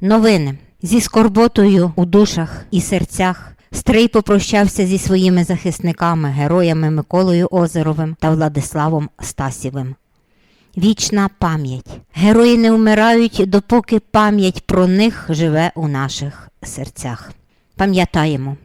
Новини зі скорботою у душах і серцях. Стрий попрощався зі своїми захисниками, героями Миколою Озеровим та Владиславом Стасєвим. Вічна пам'ять. Герої не вмирають, допоки пам'ять про них живе у наших серцях. Пам'ятаємо.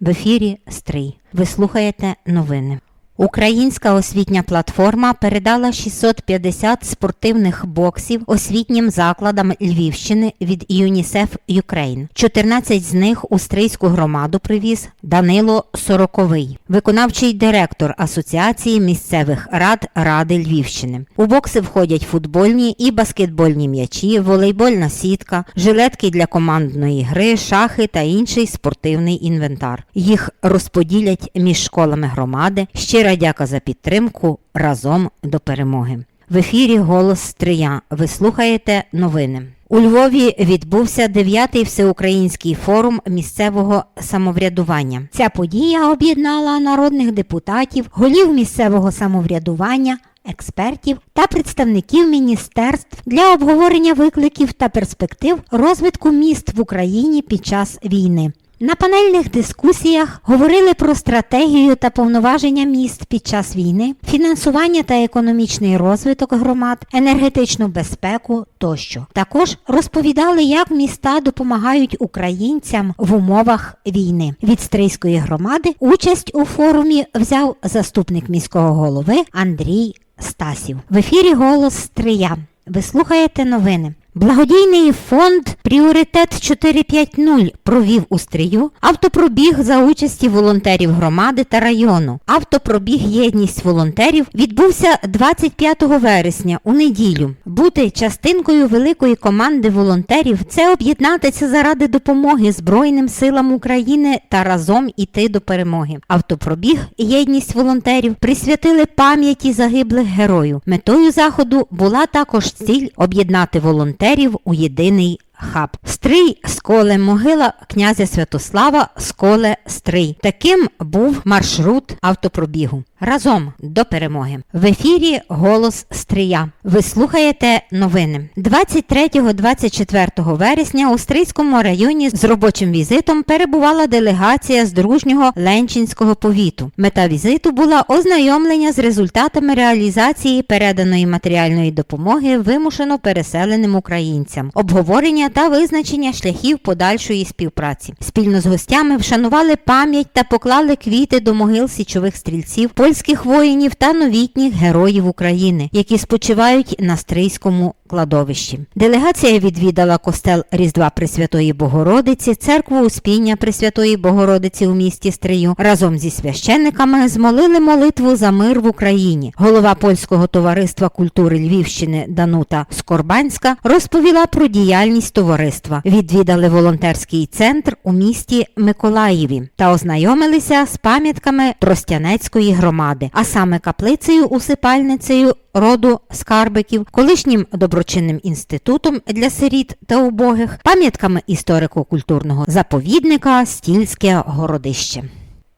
В ефірі Стрий. Ви слухаєте новини. Українська освітня платформа передала 650 спортивних боксів освітнім закладам Львівщини від ЮНІСЕФ Юкрейн. 14 з них у Стрийську громаду привіз Данило Сороковий, виконавчий директор Асоціації місцевих рад Ради Львівщини. У бокси входять футбольні і баскетбольні м'ячі, волейбольна сітка, жилетки для командної гри, шахи та інший спортивний інвентар. Їх розподілять між школами громади. Щира дяка за підтримку разом до перемоги. В ефірі Голос Стрия. Ви слухаєте новини. У Львові відбувся 9-й всеукраїнський форум місцевого самоврядування. Ця подія об'єднала народних депутатів, голів місцевого самоврядування, експертів та представників міністерств для обговорення викликів та перспектив розвитку міст в Україні під час війни. На панельних дискусіях говорили про стратегію та повноваження міст під час війни, фінансування та економічний розвиток громад, енергетичну безпеку тощо. Також розповідали, як міста допомагають українцям в умовах війни. Від Стрийської громади участь у форумі взяв заступник міського голови Андрій Стасів. В ефірі Голос Стрия. Ви слухаєте новини. Благодійний фонд Пріоритет 450 провів у стрію автопробіг за участі волонтерів громади та району. Автопробіг Єдність волонтерів відбувся 25 вересня у неділю. Бути частинкою великої команди волонтерів це об'єднатися заради допомоги Збройним силам України та разом іти до перемоги. Автопробіг Єдність волонтерів присвятили пам'яті загиблих героїв. Метою заходу була також ціль об'єднати волонтерів у єдиний хаб. Стрий сколе могила князя Святослава сколе Стрий. Таким був маршрут автопробігу. Разом до перемоги. В ефірі Голос Стрия. Ви слухаєте новини. 23-24 вересня у Стрийському районі з робочим візитом перебувала делегація з дружнього Ленчинського повіту. Мета візиту була ознайомлення з результатами реалізації переданої матеріальної допомоги вимушено переселеним українцям, обговорення та визначення шляхів подальшої співпраці. Спільно з гостями вшанували пам'ять та поклали квіти до могил січових стрільців, польських воїнів та новітніх героїв України, які спочивають на Стрийському кладовищі. Делегація відвідала костел Різдва Пресвятої Богородиці, церкву Успіння Пресвятої Богородиці у місті Стрию. Разом зі священниками змолили молитву за мир в Україні. Голова польського товариства культури Львівщини Данута Скорбанська розповіла про діяльність товариства. Відвідали волонтерський центр у місті Миколаєві та ознайомилися з пам'ятками Тростянецької громади, а саме каплицею усипальницею роду скарбиків, колишнім доброчинним інститутом для сиріт та убогих, пам'ятками історико-культурного заповідника Стільське городище.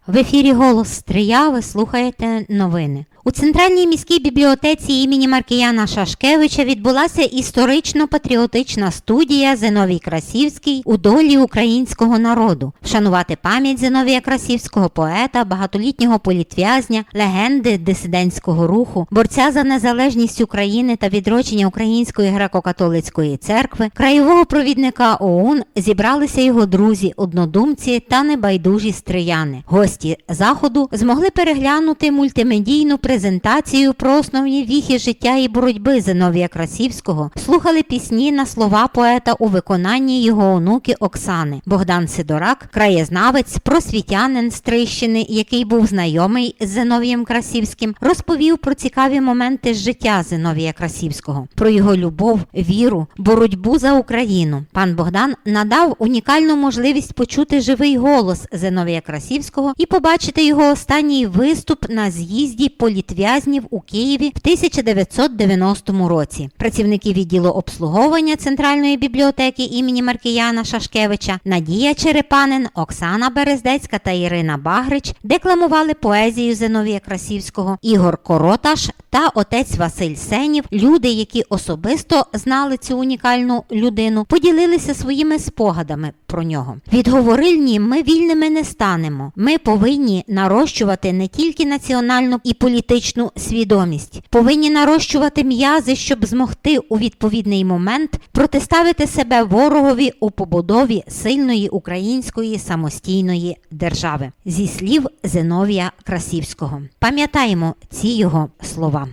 В ефірі Голос Стрия ви слухаєте новини. У Центральній міській бібліотеці імені Маркіяна Шашкевича відбулася історично-патріотична студія Зиновій Красівський у долі українського народу. Вшанувати пам'ять Зиновія Красівського поета, багатолітнього політв'язня, легенди дисидентського руху, борця за незалежність України та відродження Української греко-католицької церкви, краєвого провідника ОУН зібралися його друзі, однодумці та небайдужі стрияни. Гості заходу змогли переглянути мультимедійну презентацію про основні віхи життя і боротьби Зиновія Красівського, слухали пісні на слова поета у виконанні його онуки Оксани. Богдан Сидорак, краєзнавець, просвітянин з Трищини, який був знайомий з Зиновієм Красівським, розповів про цікаві моменти життя Зиновія Красівського, про його любов, віру, боротьбу за Україну. Пан Богдан надав унікальну можливість почути живий голос Зиновія Красівського і побачити його останній виступ на з'їзді політв'язнів у Києві в 1990 році. Працівники відділу обслуговування Центральної бібліотеки імені Маркіяна Шашкевича Надія Черепанин, Оксана Берездецька та Ірина Багрич декламували поезію Зиновія Красівського. Ігор Короташ та отець Василь Сенів, люди, які особисто знали цю унікальну людину, поділилися своїми спогадами про нього. Від говорильні ми вільними не станемо. Ми повинні нарощувати не тільки національну і політичну свідомість, повинні нарощувати м'язи, щоб змогти у відповідний момент протиставити себе ворогові у побудові сильної української самостійної держави. Зі слів Зиновія Красівського. Пам'ятаємо ці його слова.